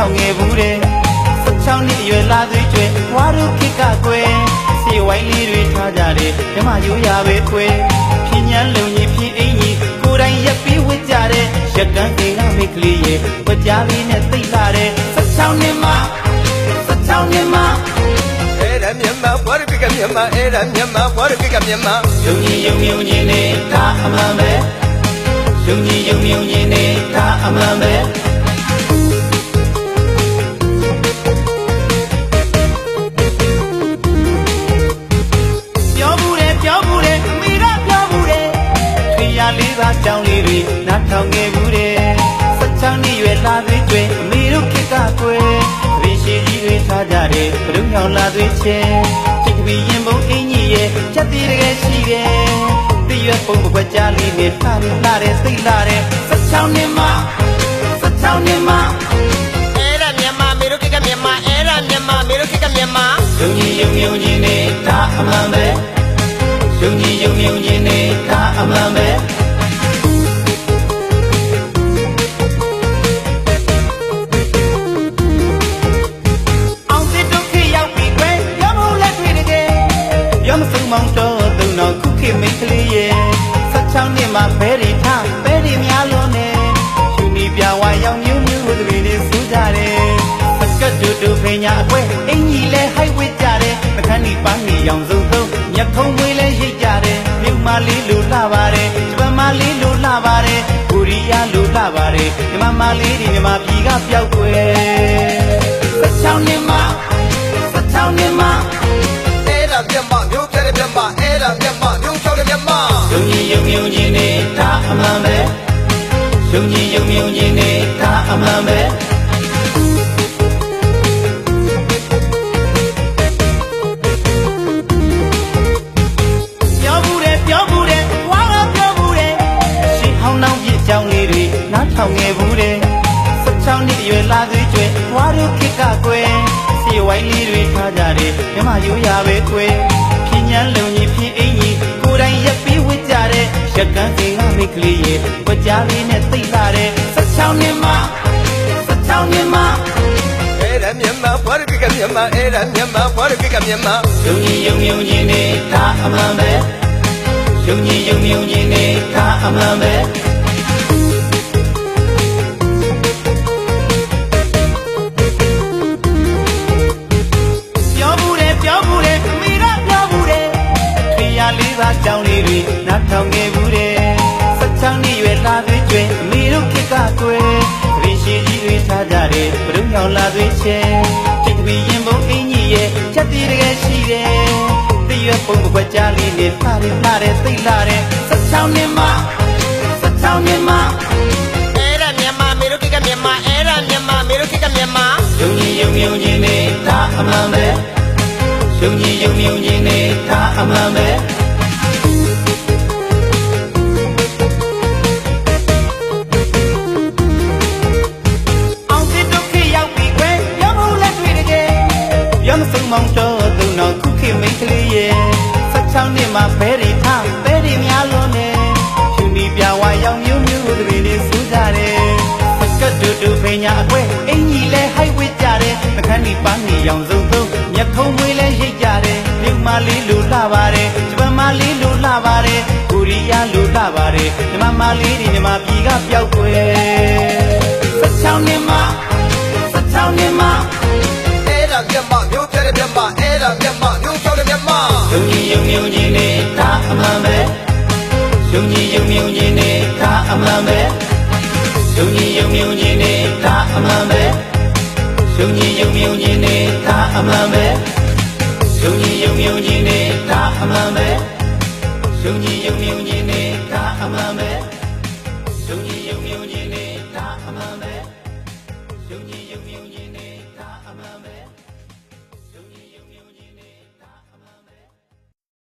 ဆောင်ငယ်ဘူးတဲ့ချောင်းနှစ်ရွယ်လာသွေးကျွဲဝါရုခိကကွယ်စီဝိုင်းလေးတွေထားကြတယ်ဓမ္မရိုးရာပဲခွဲဖြင်းညမ်းလုံကြီးဖြင်းအိမ်ကြီးကိုယ်တိုင်ရက်ပြီးဝစ်ကြတယ်ရက်ကန်းကင်ကမိကလေးရဲ့ပကြလေးနဲ့သိလာတယ်ချောင်းနှစ်မှာချောင်းနှစ်မှာဲ့မြန်မာဘွားရပိကမြန်မာအဲ့ဒါမြန်မာဘွားရပိကမြန်မာယုံကြည်ယုံယုံကြည်နေတာအမှန်ပဲယုံကြည်ယုံယုံကြည်နေတာအမှန်ပဲ ရလေးပါတောင်းလေးတွေနားထောင်ခဲ့ဘူးတယ်ဆက်ချောင်းနှစ်ရွယ်လာသွေးတွေအမိတို့ခေတ်ကကွယ်ရင်းရှိကြီးတွေထားကြတယ်ဘုံညောင်လာသွေးချဲတိတ်ကပီရင်ဘုံအင်းကြီးရဲ့ချက်သေးတကယ်ရှိတယ်တရွက်ပုံပကွက်ကြားလေးနဲ့ထားရလာတဲ့စိတ်လာတဲ့ဆက်ချောင်းနှစ်မှဆက်ချောင်းနှစ်မှအဲ့ဒါမြန်မာမေရုကိကမြန်မာအဲ့ဒါမြန်မာမေရုကိကမြန်မာယုံကြည်ယုံယုံချင်းနဲ့ဒါအမှန်ပဲယုံကြည်ယုံယုံချင်းနဲ့ဒါအမှန်ပဲ မှဘဲရီထားဘဲရီများလုံးနဲ့ယူနီပြဝါရောင်မျိုးမျိုးတွေတွေစူးကြတယ်စကတ်တူတူဖေညာအကွဲအင်ကြီးလဲဟိုက်ဝစ်ကြတယ်ပခန်းဒီပန်းကြီးရောင်စုံသုံးညခုံမွေးလဲရိတ်ကြတယ်မြုပ်မလေးလိုလှပါတယ်ဂျပန်မလေးလိုလှပါတယ်ကိုရီးယားလိုလှပါတယ်မြန်မာမလေးတွေမြန်မာပြည်ကပျောက်ကွယ်16နှစ် ကြည်ယုံယုံချင်းနဲ့ဒါအမှန်ပဲပြောဘူးတယ်ပြောဘူးတယ်ဝါကပြောဘူးတယ်ရှင်ဟောင်းနှောင်းပြစ်ကြောင်လေးတွေနားထောင်ငယ်ဘူးတယ်16နှစ်အရွယ်လာသွေးကျွဲဝါတို့ခစ်ကကွယ်စီဝိုင်းလေးတွေထားကြတယ်မြမရိုးရာပဲကွယ်ဖြင်းညမ်းလုံကြီးဖြင်းအင်ကြီးကိုယ်တိုင်ရက်ပြီးဝစ်ကြတဲ့ရက်ကန်းစင်ကမိတ်ကလေးရဲ့ပကြားလေးနဲ့သိပ်လာတဲ့ 16နှစ်မှ16နှစ်မှအဲ့ဒါမြန်မာဘွားရပိကမြန်မာအဲ့ဒါမြန်မာဘွားရပိကမြန်မာယုံကြည်ယုံယုံချင်းနဲ့ဒါအမှန်ပဲယုံကြည်ယုံယုံချင်းနဲ့ဒါအမှန်ပဲပြောဘူးတယ်ပြောဘူးတယ်အမိကပြောဘူးတယ်ခေရလေးပါတောင်းလေးတွေနားထောင်ခဲ့ဘူး က်သေးတကယ်ရှိတယ်တရွက်ပုံပကွက်ကြားလေးနဲ့ထားရလာတဲ့သိပ်လာတဲ့16နှစ်မှ16နှစ်မှအဲ့ဒါမြန်မာမေရုကိကမြန်မာအဲ့ဒါမြန်မာမေရုကိကမြန်မာယုံကြည်ယုံယုံချင်းနဲ့ဒါအမှန်ပဲယုံကြည်ယုံယုံချင်းနဲ့ဒါအမှန်ပဲ မြုပ်မလေးလိုလှပါတယ်ဂျပန်မလေးလိုလှပါတယ်ကိုရီးယားလိုလှပါတယ်မြန်မာမလေးတွေမြန်မာပြည်ကပျောက်ကွယ်16နှစ်မှ16နှစ်မှအဲ့ဒါမြန်မာမျိုးပြတဲ့မြန်မာအဲ့ဒါမြန်မာမျိုးချောက်တဲ့မြန်မာယုံကြည်ယုံယုံချင်းနဲ့ဒါအမှန်ပဲယုံကြည်ယုံယုံချင်းနဲ့ဒါအမှန်ပဲယုံကြည်ယုံယုံချင်းနဲ့ဒါအမှန်ပဲယုံကြည်ယုံယုံချင်းနဲ့ဒါအမှန်ပဲ ယုံကြည်ယုံယုံကြည်နေတာအမှန်ပဲယုံကြည်ယုံယုံကြည်နေတာအမှန်ပဲယုံကြည်ယုံယုံကြည်နေတာအမှန်ပဲယုံကြည်ယုံယုံကြည်နေတာအမှန်ပဲ